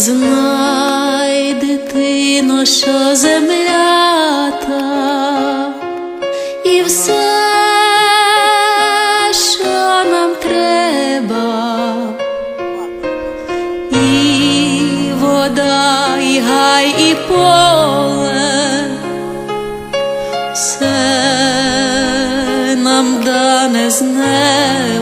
Знай, дитино, що земля та і все, що нам треба, і вода, і гай, і поле, все нам дане з неба.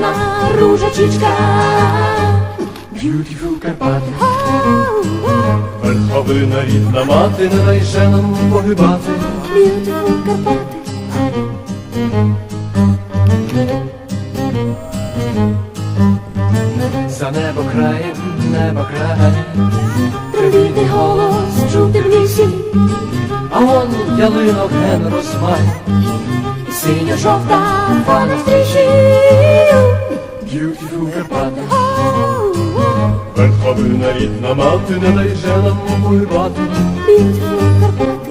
Червона ружачечка, Beautiful Карпати. Верховина рідна мати, не дайше нам погибати. Beautiful Карпати. За небо краєм, небо край, Привітний голос чути а он ялинок ген розмай. і синьо-жовта фона стрічі. Beautiful Карпати. Верховина рідна мати, не дайше нам погибати. Beautiful Карпати.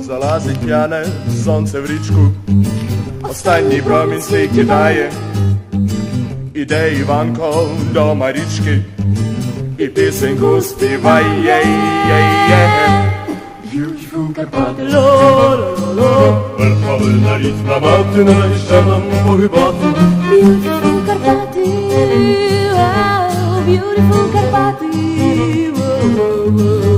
Залазить п'яне сонце в річку, останній промінь свій кидає, іде Іванко до Марічки, і пісеньку співає. Beautiful Карпати. Верховина рідна мати, не дайше нам погибати. Beautiful Карпати. Wow, Beautiful Карпати. Beautiful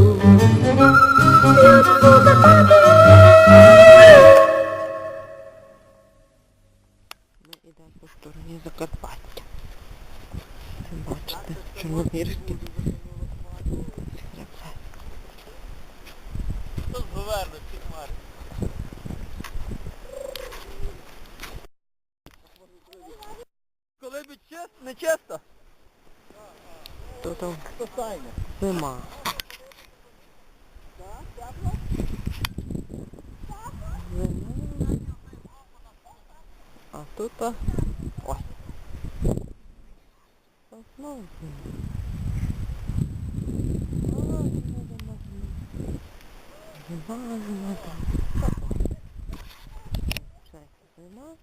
Буде чисто? То там То стайне. Нема. А тут то... Ой. Знову. Зима, зима, зима. Зима.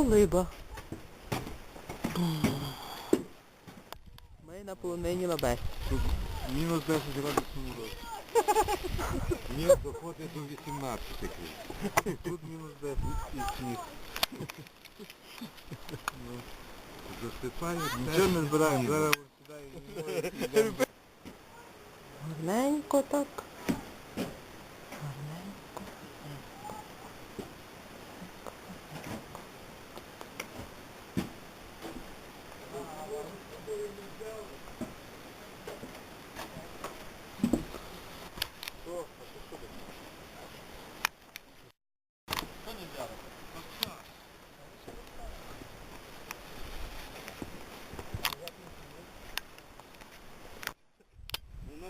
Колиба. Ми на полонині на Бесі. Мінус 10 градусів морозу. Ні, доходить до 18 такий. Тут мінус 10 і сніг. Ну, Засипає. Нічого не збираємо, зараз ось сюди. Гарненько так. Гарненько. У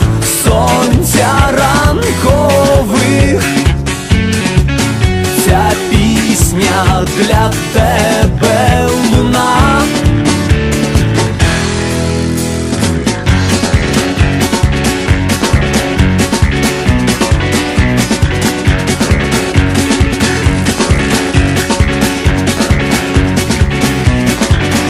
сонця.